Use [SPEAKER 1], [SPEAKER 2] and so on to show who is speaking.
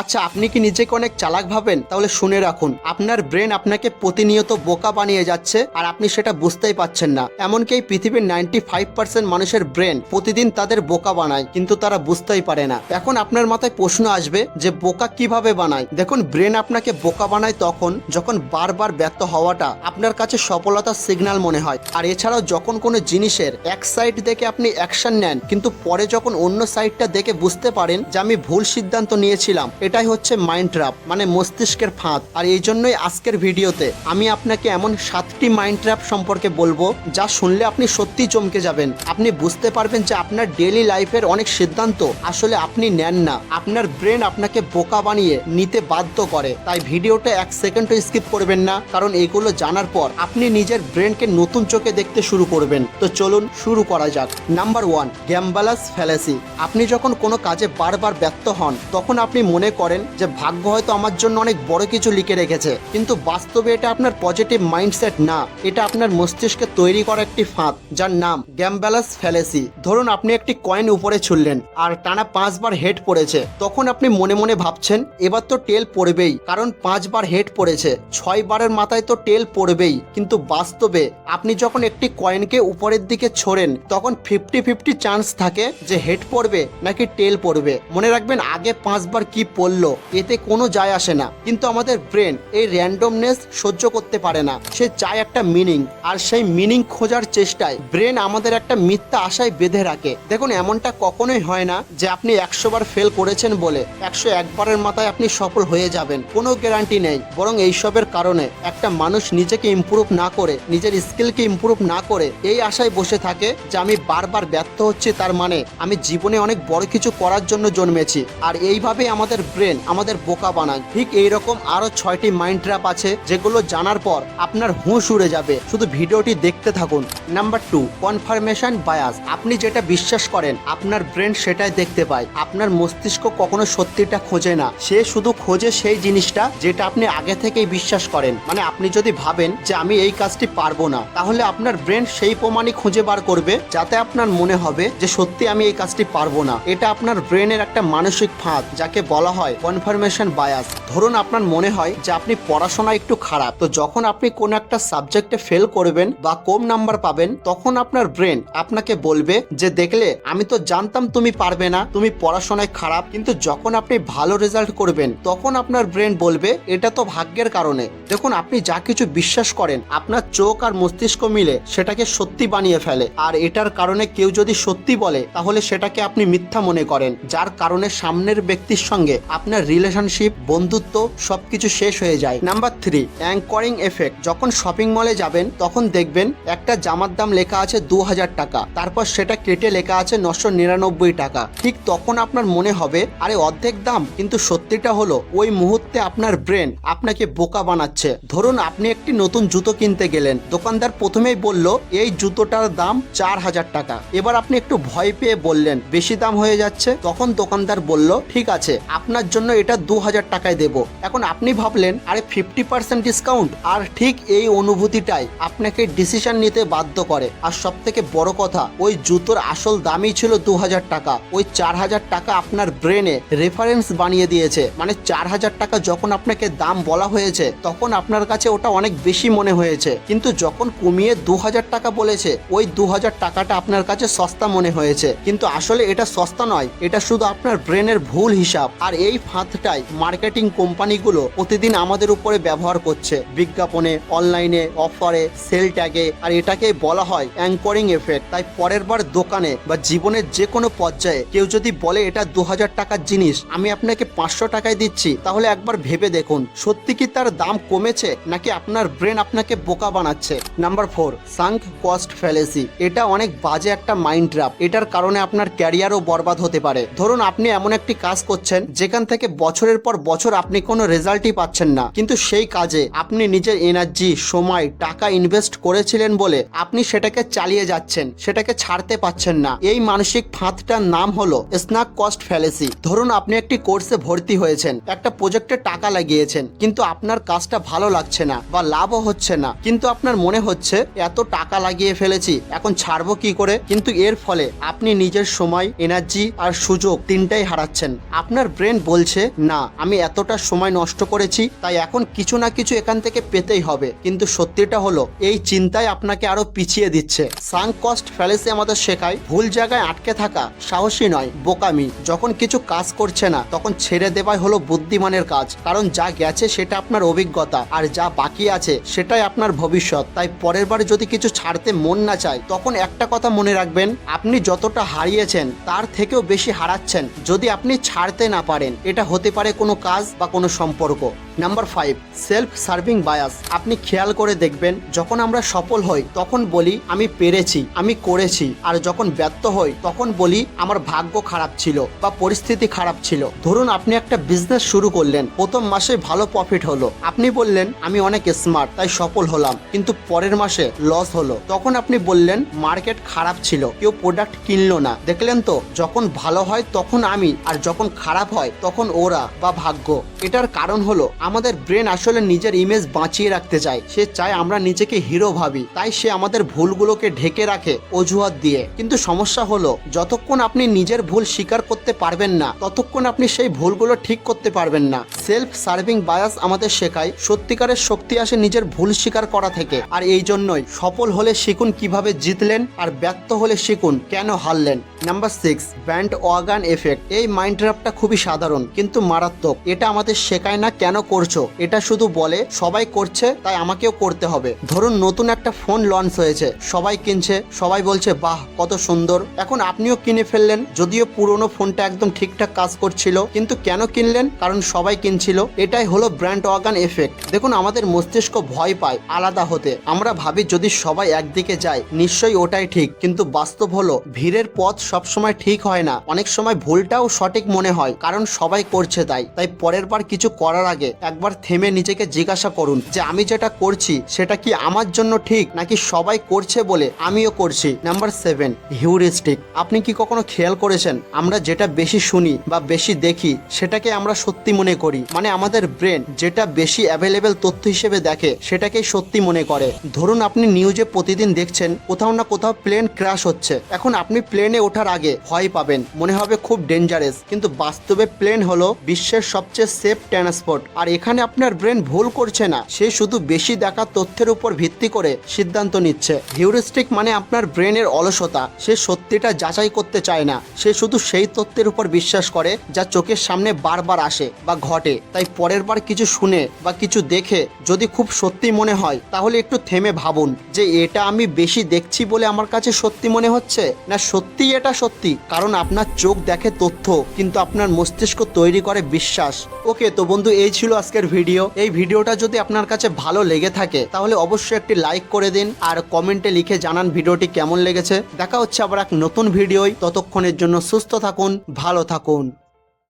[SPEAKER 1] আচ্ছা আপনি কি নিজেকে অনেক চালাক ভাবেন? তাহলে শুনে রাখুন, আপনার ব্রেন আপনাকে প্রতিনিয়ত বোকা বানিয়ে যাচ্ছে আর আপনি সেটা বুঝতেই পাচ্ছেন না। এমনকি এই পৃথিবীর নাইনটি ফাইভ পার্সেন্ট মানুষের ব্রেন প্রতিদিন তাদের বোকা বানায়, কিন্তু তারা বুঝতেই পারে না। এখন আপনার মাথায় প্রশ্ন আসবে যে বোকা কীভাবে বানায়? দেখুন, ব্রেন আপনাকে বোকা বানায় তখন যখন বারবার ব্যর্থ হওয়াটা আপনার কাছে সফলতার সিগন্যাল মনে হয়। আর এছাড়াও যখন কোনো জিনিসের এক সাইড দেখে আপনি অ্যাকশন নেন, কিন্তু পরে যখন অন্য সাইডটা দেখে বুঝতে পারেন যে আমি ভুল সিদ্ধান্ত নিয়েছিলাম এটাই হচ্ছে মাইন্ড ট্র্যাপ মানে মস্তিষ্কের ফাঁদ। আর এই জন্যই আজকের ভিডিওতে আমি আপনাকে এমন সাতটি মাইন্ড ট্র্যাপ সম্পর্কে বলব যা শুনলে আপনি সত্যি চমকে যাবেন। আপনি বুঝতে পারবেন যে আপনার ডেইলি লাইফের অনেক সিদ্ধান্ত আসলে আপনি নেন না। আপনার ব্রেন আপনাকে বোকা বানিয়ে নিতে বাধ্য করে। তাই ভিডিওটা এক সেকেন্ডও স্কিপ করবেন না, কারণ এগুলো জানার পর আপনি নিজের ব্রেনকে নতুন চোখে দেখতে শুরু করবেন। তো চলুন শুরু করা যাক। নাম্বার ওয়ান গ্যাম্বালাস ফ্যালাসি আপনি যখন কোনো কাজে বারবার ব্যর্থ হন, তখন আপনি মনে করেন যে ভাগ্য হয়তো আমার জন্য অনেক বড় কিছু লিখে রেখেছে। কিন্তু বাস্তবে এটা আপনার পজিটিভ মাইন্ডসেট না। এটা আপনার মস্তিষ্কে তৈরি করা একটি ফাঁদ, যার নাম গ্যাম্বালাস ফ্যালেসি ধরুন আপনি একটি কয়েন উপরে ছুড়লেন, আর টানা পাঁচবার হেড পড়েছে। তখন আপনি মনে মনে ভাবছেন, এবার তো টেল পড়বেই, কারণ পাঁচবার হেড পড়েছে। ছয় বারের মাথায় তো টেল পড়বেই। কিন্তু বাস্তবে আপনি যখন একটি কয়েনকে উপরের দিকে ছোড়েন, তখন ফিফটি ফিফটি চান্স থাকে যে হেড পড়বে নাকি টেল পড়বে। মনে রাখবেন, আগে পাঁচবার কি পড়ল এতে কোনো যায় আসে না। কিন্তু আমাদের ব্রেন এই র্যান্ডমনেস সহ্য করতে পারে না। সে চায় একটা মিনিং আর সেই মিনিং খোঁজার চেষ্টায় ব্রেন আমাদের একটা মিথ্যা আশায় বেঁধে রাখে। দেখুন, এমনটা কখনোই হয় না যে আপনি একশো বার ফেল করেছেন বলে একশো একবারের মাথায় আপনি সফল হয়ে যাবেন। কোনো গ্যারান্টি নেই। বরং এইসবের কারণে একটা মানুষ নিজেকে ইমপ্রুভ না করে, নিজের স্কিলকে ইমপ্রুভ না করে এই আশায় বসে থাকে যে আমি বারবার ব্যর্থ হচ্ছি। তার মানে আমি জীবনে অনেক বড় কিছু করার জন্য জন্মেছি। আর এইভাবেই আমাদের ব্রেন আমাদের বোকা বানায়। ঠিক এইরকম আরও ছয়টি মাইন্ড ট্র্যাপ আছে যেগুলো জানার পর আপনার হুঁশ উড়ে যাবে। শুধু ভিডিওটি দেখতে থাকুন। নাম্বার টু কনফার্মেশন বায়াস আপনি যেটা বিশ্বাস করেন, আপনার ব্রেন সেটাই দেখতে পায়। আপনার মস্তিষ্ক কখনো সত্যিটা খোঁজে না। সে শুধু খোঁজে সেই জিনিসটা যেটা আপনি আগে থেকেই বিশ্বাস করেন। মানে আপনি যদি ভাবেন যে আমি এই কাজটি পারব না, তাহলে আপনার ব্রেন সেই প্রমাণই খুঁজে বার করবে, যাতে আপনার মনে হবে যে সত্যি আমি এই কাজটি পারব না। এটা আপনার ব্রেনের একটা মানসিক ফাঁদ, যাকে বলা হয় কনফার্মেশন বায়াস ধরুন আপনার মনে হয় যে আপনি পড়াশোনা একটু খারাপ, তো যখন আপনি কোন একটা সাবজেক্টে ফেল করবেন বা কম নাম্বার পাবেন, তখন আপনার ব্রেন আপনাকে বলবে যে, দেখলে, আমি তো জানতাম তুমি পারবে না, তুমি পড়াশোনায় খারাপ, কিন্তু যখন আপনি ভালো রেজাল্ট করবেন, তখন আপনার ব্রেন বলবে, এটা তো ভাগ্যের কারণে। দেখুন, আপনি যা কিছু বিশ্বাস করেন, আপনার চোখ আর মস্তিষ্ক মিলে সেটাকে সত্যি বানিয়ে ফেলে। আর এটার কারণে কেউ যদি সত্যি বলে, তাহলে সেটাকে আপনি মিথ্যা মনে করেন, যার কারণে সামনের ব্যক্তির সঙ্গে আপনার রিলেশনশিপ বন্ধুত্ব সবকিছু শেষ হয়ে যায়। নাম্বার থ্রি অ্যাঙ্করিং এফেক্ট যখন শপিং মলে যাবেন, তখন দেখবেন একটা জামার দাম লেখা আছে দু হাজার টাকা। তারপর সেটা কেটে লেখা আছে নশো নিরানব্বই টাকা। ঠিক তখন আপনার মনে হবে, আরে, অর্ধেক দাম, কিন্তু সত্যিটা হলো, ওই মুহূর্তে আপনার ব্রেন আপনাকে বোকা বানাচ্ছে। ধরুন আপনি একটি নতুন জুতো কিনতে গেলেন। দোকানদার প্রথমেই বলল, এই জুতোটার দাম চার হাজার টাকা। এবার আপনি একটু ভয় পেয়ে বললেন, বেশি দাম হয়ে যাচ্ছে? তখন দোকানদার বলল, ঠিক আছে, আপনার জন্য এটা দু হাজার টাকায় দেবো। এখন আপনি ভাবলেন, আরে ফিফটি পার্সেন্ট ডিসকাউন্ট আর ঠিক এই অনুভূতিটাই আপনাকে ডিসিশন নিতে বাধ্য করে। আর সব থেকে বড় কথা, ওই জুতোর আসল দামই ছিল দু হাজার টাকা। ওই চার হাজার টাকা আপনার ব্রেনে রেফারেন্স বানিয়ে দিয়েছে। মানে চার হাজার টাকা যখন আপনাকে দাম বলা হয়েছে, তখন আপনার কাছে ওটা অনেক বেশি মনে হয়েছে। কিন্তু যখন কমিয়ে দু হাজার টাকা বলেছে, ওই দু হাজার টাকাটা আপনার কাছে সস্তা মনে হয়েছে। কিন্তু আসলে এটা সস্তা নয়, এটা শুধু আপনার ব্রেনের ভুল হিসাব। আর এই ফাঁদটাই মার্কেটিং কোম্পানিগুলো প্রতিদিন আমাদের উপরে ব্যবহার করছে। বিজ্ঞাপনে, অনলাইনে, অফারে, সেল ট্যাগে, আর এটাকে বলা হয় অ্যাঙ্করিং এফেক্ট। তাই পরের বার দোকানে বা জীবনের যে কোনো পর্যায়ে কেউ যদি বলে, এটা দু হাজার টাকার জিনিস, আমি আপনাকে পাঁচশো টাকায় দিচ্ছি, তাহলে একবার ভেবে দেখুন, সত্যি কি তার দাম কমেছে, নাকি আপনার ব্রেন আপনাকে বোকা বানাচ্ছে? Number four, sunk cost fallacy. এটা অনেক বাজে একটা মাইন্ড ট্র্যাপ। এটার কারণে আপনার ক্যারিয়ারও বরবাদ হতে পারে। ধরুন আপনি এমন একটি কাজ করছেন যেখান থেকে বছরের পর বছর আপনি কোনো রেজাল্টই পাচ্ছেন না। কিন্তু সেই কাজে আপনি নিজের এনার্জি সময়, টাকা ইনভেস্ট করেছিলেন বলে আপনি সেটাকে চালিয়ে যাচ্ছেন, সেটাকে ছাড়তে পাচ্ছেন না। এই মানসিক ফাঁদটার নাম হলো স্নাক কস্ট ফ্যালেসি ধরুন আপনি একটি কোর্সে ভর্তি হয়েছেন, একটা প্রজেক্টে টাকা লাগিয়েছেন, কিন্তু আপনার কাজটা ভালো লাগছে না বা লাভও হচ্ছে না। কিন্তু আপনার মনে হচ্ছে, এত টাকা লাগিয়ে ফেলেছি, এখন ছাড়বো কি করে? কিন্তু এর ফলে আপনি নিজের সময় এনার্জি আর সুযোগ তিনটাই হারাচ্ছেন। আপনার ব্রেন বলছে, না, আমি এতটা সময় নষ্ট করেছি, তাই এখন কিছু না কিছু এখান থেকে পেতেই হবে। কিন্তু সত্যিটা হলো, এই চিন্তায় আপনাকে আরও পিছিয়ে দিচ্ছে। সাঙ্ক কস্ট ফ্যালেসি আমাদের শেখায়, ভুল জায়গায় আটকে থাকা সাহসী নয়, বোকামি। যখন কিছু কাজ করছে না, তখন ছেড়ে দেওয়াই হলো বুদ্ধিমানের কাজ। কারণ যা গেছে সেটা আপনার অভিজ্ঞতা, আর যা বাকি আছে সেটাই আপনার ভবিষ্যৎ। তাই পরের বারে যদি কিছু ছাড়তে মন না চায়, তখন একটা কথা মনে রাখবেন, আপনি যতটা হারিয়েছেন, তার থেকেও বেশি হারাচ্ছেন। যদি আপনি ছাড়তে না পারেন এটা হতে পারে কোনো কাজ বা কোনো সম্পর্ক। Number five self serving bias আপনি খেয়াল করে দেখবেন, যখন আমরা সফল হই, তখন বলি, আমি পেরেছি, আমি করেছি। আর যখন ব্যর্থ হই, তখন বলি, আমার ভাগ্য খারাপ ছিল বা পরিস্থিতি খারাপ ছিল। ধরুন, আপনি একটা বিজনেস শুরু করলেন, প্রথম মাসে ভালো প্রফিট হলো। আপনি বললেন, আমি অনেক স্মার্ট তাই সফল হলাম। কিন্তু পরের মাসে লস হলো। তখন আপনি বললেন মার্কেট খারাপ ছিল, কেউ প্রোডাক্ট কিনলো না। দেখলেন তো, যখন ভালো হয় তখন আমি, আর যখন খারাপ হয় তখন ওরা বা ভাগ্য। এটার কারণ হলো, আমাদের ব্রেন আসলে নিজের ইমেজ বাঁচিয়ে রাখতে চায়। সে চায় আমরা নিজেকে হিরো ভাবি। তাই সে আমাদের ভুলগুলোকে ঢেকে রাখে অজুহাত দিয়ে। কিন্তু সমস্যা হলো, যতক্ষণ আপনি নিজের ভুল স্বীকার করতে পারবেন না, ততক্ষণ আপনি সেই ভুলগুলো ঠিক করতে পারবেন না। সেলফ সার্ভিং বায়াস আমাদের শেখায়, সত্যিকারের শক্তি আসে নিজের ভুল স্বীকার করা থেকে। আর এই জন্যই সফল হলে শিখুন কীভাবে জিতলেন, আর ব্যর্থ হলে শিখুন কেন হারলেন। Number six bandwagon effect এই মাইন্ড ট্র্যাপটা খুবই সাধারণ। কিন্তু মারাত্মক। এটা আমাদের শেখায় না কেন করছ? এটা শুধু বলে, সবাই করছে, তাই আমাকেও করতে হবে। ধরুন নতুন একটা ফোন লঞ্চ হয়েছে, সবাই কিনছে, সবাই বলছে, বাহ, কত সুন্দর। এখন আপনিও কিনে ফেললেন, যদিও পুরনো ফোনটা একদম ঠিকঠাক কাজ করছিল, কিন্তু কেন কিনলেন? কারণ সবাই কিনছিল। এটাই হলো ব্র্যান্ড ওয়াগান এফেক্ট দেখুন, আমাদের মস্তিষ্ক ভয় পায় আলাদা হতে। আমরা ভাবি, যদি সবাই একদিকে যায়, নিশ্চয়ই ওটাই ঠিক। কিন্তু বাস্তব হলো, ভিড়ের পথ সবসময় ঠিক হয় না। অনেক সময় ভুলটাও সঠিক মনে হয়, কারণ সবাই করছে তাই। তাই পরের বার কিছু করার আগে একবার থেমে নিজেকে জিজ্ঞাসা করুন যে, আমি যেটা করছি, সেটা কি আমার জন্য ঠিক, নাকি সবাই করছে বলে আমিও করছি? নাম্বার সেভেন হিউরিস্টিক আপনি কি কখনো খেয়াল করেছেন, আমরা যেটা বেশি শুনি বা বেশি দেখি, সেটাকে আমরা সত্যি মনে করি? মানে আমাদের ব্রেন যেটা বেশি অ্যাভেলেবেল তথ্য হিসেবে দেখে, সেটাকেই সত্যি মনে করে। ধরুন আপনি নিউজে প্রতিদিন দেখছেন, কোথাও না কোথাও প্লেন ক্র্যাশ হচ্ছে। এখন আপনি প্লেনে ওঠার আগে ভয় পাবেন, মনে হবে খুব ডেঞ্জারাস কিন্তু বাস্তবে প্লেন হলো বিশ্বের সবচেয়ে সেফ ট্রান্সপোর্ট আর এখানে আপনার ব্রেন ভুল করছে না, সে শুধু বেশি দেখা তথ্যের উপর ভিত্তি করে সিদ্ধান্ত নিচ্ছে। হিউরিস্টিক মানে আপনার ব্রেনের অলসতা, সে সত্যিটা যাচাই করতে চায় না। সে শুধু সেই তথ্যের উপর বিশ্বাস করে যা চোখের সামনে বারবার আসে বা ঘটে। তাই পরের বার কিছু শুনে বা কিছু দেখে যদি খুব সত্যি মনে হয়, তাহলে একটু থেমে ভাবুন যে এটা আমি বেশি দেখছি বলে আমার কাছে সত্যি মনে হচ্ছে? না সত্যি এটা সত্যি? কারণ আপনার চোখ দেখে তথ্য, কিন্তু আপনার মস্তিষ্ক তৈরি করে বিশ্বাস। ওকে, তো বন্ধু, এই ছিল আজকের ভিডিও। এই ভিডিওটা যদি আপনার কাছে ভালো লেগে থাকে, তাহলে অবশ্যই একটি লাইক করে দিন আর কমেন্টে লিখে জানান ভিডিওটি কেমন লেগেছে। দেখা হচ্ছে আবার এক নতুন ভিডিওই ততক্ষণের জন্য সুস্থ থাকুন, ভালো থাকুন।